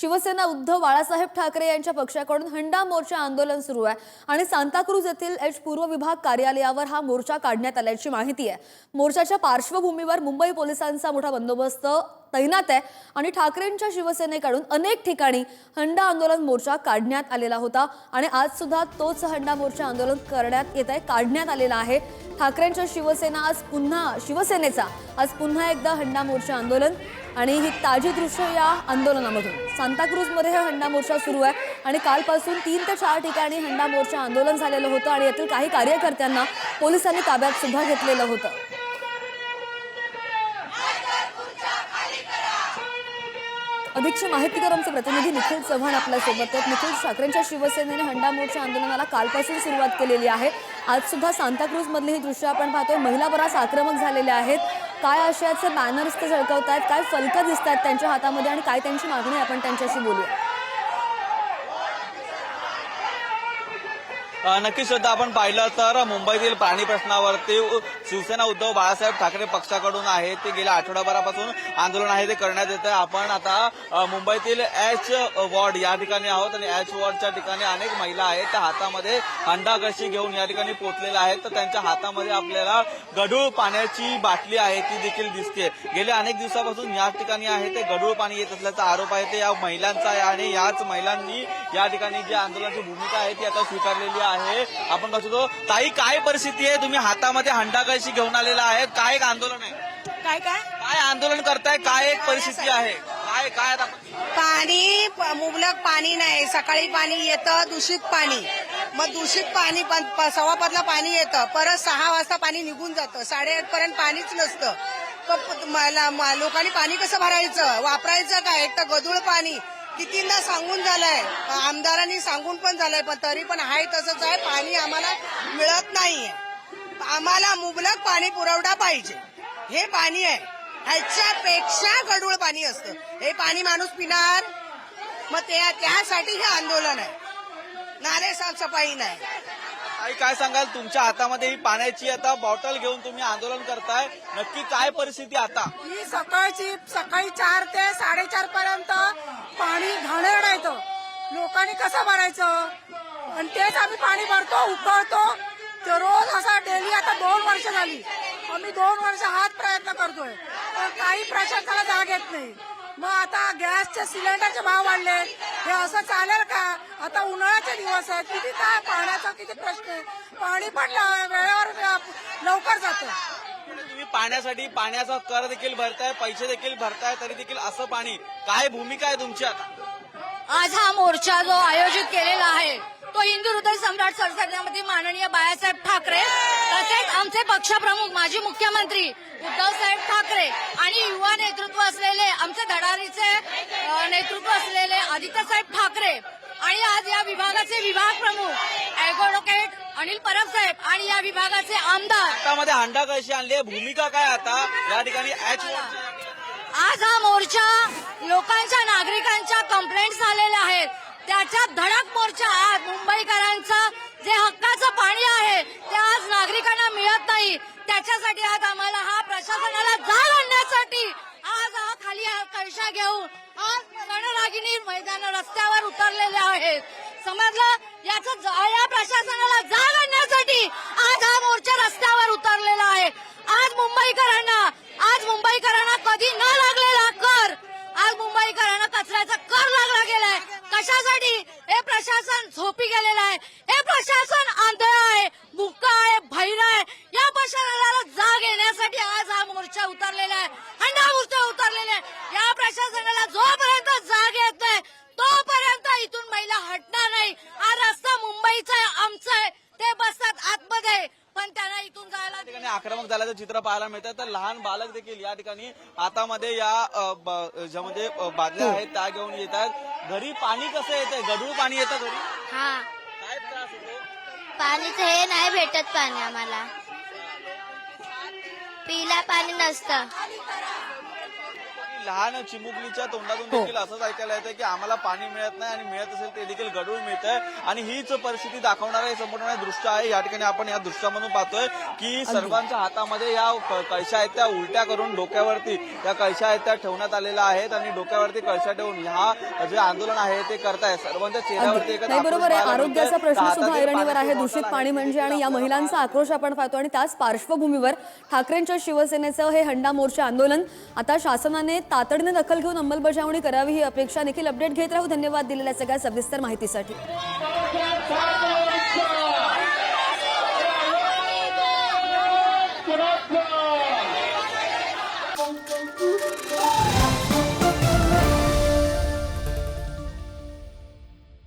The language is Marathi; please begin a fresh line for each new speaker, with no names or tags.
शिवसेना उद्धव बाळासाहेब ठाकरे यांच्या पक्षाकडून हंडा मोर्चा आंदोलन सुरू आहे आणि सांताक्रूज येथील एच पूर्व विभाग कार्यालयावर हा मोर्चा काढण्यात आल्याची माहिती आहे. मोर्चाच्या पार्श्वभूमीवर मुंबई पोलिसांचा मोठा बंदोबस्त तैनात आहे. आणि ठाकरेंच्या शिवसेनेकडून अनेक ठिकाणी हंडा आंदोलन मोर्चा काढण्यात आलेला होता. आणि आज सुद्धा तोच हंडा मोर्चा आंदोलन करण्यात येत आहे काढण्यात आलेला आहे. ठाकरेंच्या शिवसेना आज पुन्हा शिवसेनेचा आज पुन्हा एकदा हंडा मोर्चा आंदोलन. आणि ही ताजी दृश्य या आंदोलनामधून. सांताक्रूजमध्ये हा हंडा मोर्चा सुरू आहे. आणि कालपासून तीन ते चार ठिकाणी हंडा मोर्चा आंदोलन झालेलं होतं. आणि यातील काही कार्यकर्त्यांना पोलिसांनी ताब्यात सुद्धा घेतलेलं होतं. अधिकची माहिती कर आमचे प्रतिनिधी निखिल चव्हाण आपल्यासोबत आहेत. निखिल ठाकरेंच्या शिवसेनेने हंडा मोर्चा आंदोलनाला कालपासून सुरुवात केलेली आहे. आज सुद्धा सांताक्रूज मधली ही दृश्य आपण पाहतोय. महिला बराच आक्रमक झालेल्या आहेत. काय आशयाचे बॅनर्स ते झळकवत आहेत काय फलकं दिसत आहेत त्यांच्या हातामध्ये? आणि काय त्यांची मागणी आहे? आपण त्यांच्याशी बोलूया.
नक्कीच सुद्धा आपण पाहिलं तर मुंबईतील पाणी प्रश्नावरती शिवसेना उद्धव बाळासाहेब ठाकरे पक्षाकडून आहे. ते गेल्या आठवड्याभरापासून आंदोलन आहे ते करण्यात येतं आहे आपण आता मुंबईतील एच वॉर्ड या ठिकाणी आहोत आणि एच वॉर्डच्या ठिकाणी अनेक महिला आहेत. त्या हातामध्ये हंडा कशी घेऊन या ठिकाणी पोचलेल्या आहेत. तर त्यांच्या हातामध्ये आपल्याला गढूळ पाण्याची बाटली आहे ती देखील दिसते गेल्या अनेक दिवसापासून या ठिकाणी आहे ते गढूळ पाणी येत असल्याचा आरोप आहे. ते या महिलांचा आहे आणि याच महिलांनी या ठिकाणी जी आंदोलनाची भूमिका आहे ती आता स्वीकारलेली आहे. आपण कसं तो ताई काय परिस्थिती आहे? तुम्ही हातामध्ये हंडा कशी घेऊन आलेला आहे. काय एक आंदोलन आहे?
काय काय?
काय आंदोलन करताय? काय एक परिस्थिती आहे? काय काय आता
पाणी मुबलक पाणी नाही. सकाळी पाणी येतं दूषित पाणी. मग दूषित पाणी पण सव्वा पाचला पाणी येतं. परत सहा वाजता पाणी निघून जातं. साडेआठ पर्यंत पाणीच नसतं. लोकांनी पाणी कसं भरायचं? वापरायचं काय? एक तर गदूळ पाणी. कितींदा सांगून झालंय. आमदारांनी सांगून पण झालंय पण तरी पण आहे तसंच आहे. पाणी आम्हाला मिळत नाहीये. आम्हाला मुबलक पाणी पुरवठा पाहिजे. हे पाणी आहे. ह्याच्यापेक्षा गडूळ पाणी असतं. हे पाणी माणूस पिणार. मग त्या त्यासाठी हे आंदोलन आहे. नाले साफसफाई नाही.
ताई काय सांगाल? तुमच्या हातामध्ये ही पाण्याची आता बॉटल घेऊन तुम्ही आंदोलन करताय. नक्की काय परिस्थिती आता?
ही सकाळची सकाळी चार ते साडेचार पर्यंत पाणी घाणेरड लोकांनी कसं भरायचं आणि तेच आम्ही पाणी भरतो उकळतो. तर रोज असा डेली आता दोन वर्ष झाली. आम्ही दोन वर्ष हाच प्रयत्न करतोय. पण काही प्रशासनाला जाग येत नाही. मग आता गॅसचे सिलेंडरचे भाव वाढले. हे असं चालेल का? आता उन्हाळ्याचे दिवस आहेत. किती काय पाण्याचा किती प्रश्न आहे. पाणी पण वेळेवर लवकर जातं.
तुम्ही पाण्यासाठी पाण्याचा कर देखील भरताय पैसे देखील भरताय तरी देखील असं पाणी काय भूमिका आहे तुमची आता?
आज हा मोर्चा जो आयोजित केलेला आहे तो हिंदू हृदय सम्राट सरसरण्यामध्ये माननीय बाळासाहेब ठाकरे आमचे पक्षप्रमुख माजी मुख्यमंत्री उद्धवसाहेब ठाकरे आणि युवा नेतृत्व असलेले आमचे धडाडीचे अ, नेतृत्व असलेले आदित्यसाहेब ठाकरे आणि आज या विभागाचे विभाग प्रमुख ऍडव्होकेट अनिल परब साहेब आणि या विभागाचे आमदार
हातामध्ये हंडा कशी आणली? भूमिका काय आता? या ठिकाणी
आज हा मोर्चा त्याच्या धडक मोर्चा आज मुंबईकरांचा जे हक्काचं पाणी आहे ते आज नागरिकांना मिळत नाही. त्याच्यासाठी आज आम्हाला हा प्रशासनाला जाळ आणण्यासाठी आज हा खाली कळशा घेऊन आज रणरागिनी मैदान रस्त्यावर उतरलेले आहेत. समजलं? याचं या प्रशासनाला जाग आणण्यासाठी आज हा मोर्चा रस्त्यावर उतरलेला आहे आज मुंबईकरांना आज मुंबईकरांना कधी न लागलेला कर आज मुंबईकरांना कचऱ्याचा कर लागला गेलाय कशासाठी हे प्रशासन झोपी गेलेला आहे. हे प्रशासन आंधळ आहे बुक्का आहे भैर आहे. या प्रशासनाला जाग येण्यासाठी आज हा मोर्चा उतरलेला आहे. हंडा मोर्चा उतरलेला आहे. या प्रशासनाला झोप जाग येत नाही तोपर्यंत इथून महिला हटणार नाही हा रस्ता मुंबईचा आहे आमचा आहे ते बसतात आतमध्ये पण त्यांना इथून जायला
या ठिकाणी आक्रमक झाल्याचं चित्र पाहायला मिळतं तर लहान बालक देखील या ठिकाणी हातामध्ये या ज्यामध्ये अ, बादल्या आहेत त्या घेऊन येतात. घरी पाणी कसं येतंय? गढूळ पाणी येतं घरी?
हा.
काय त्रास होतो?
पाणीच हे नाही भेटत पाणी आम्हाला. पिला पाणी नसतं.
लहान चिमुकलीच्या तोंडातून
हो.
देखील असंच ऐकायला येतं की आम्हाला पाणी मिळत नाही आणि मिळत असेल ते देखील गडूळ मिळतंय. आणि हीच परिस्थिती दाखवणारं हे संपूर्ण दृश्य आहे. या ठिकाणी आपण या दृश्यामधून पाहतोय की सर्वांच्या हातामध्ये या कळशा आहेत त्या उलट्या करून डोक्यावरती त्या कळशा आहेत त्या ठेवण्यात आलेल्या आहेत आणि डोक्यावरती कळशा ठेवून हा जे आंदोलन आहे ते करताय. सर्वांच्या चेहऱ्यावरती
बरोबर आहे. आरोग्याचा प्रश्न
हातातील
सुद्धा ऐरणीवर आहे. दूषित पाणी
आहे,
म्हणजे आणि या महिलांचा आक्रोश आपण पाहतो आणि त्याच पार्श्वभूमीवर ठाकरेंच्या शिवसेनेचं हे हंडा मोर्चा आंदोलन. आता शासनाने तातडीने दखल घेऊन अंमलबजावणी करावी ही अपेक्षा देखील अपडेट घेत राहू. धन्यवाद दिलेल्या सगळ्या सविस्तर माहितीसाठी.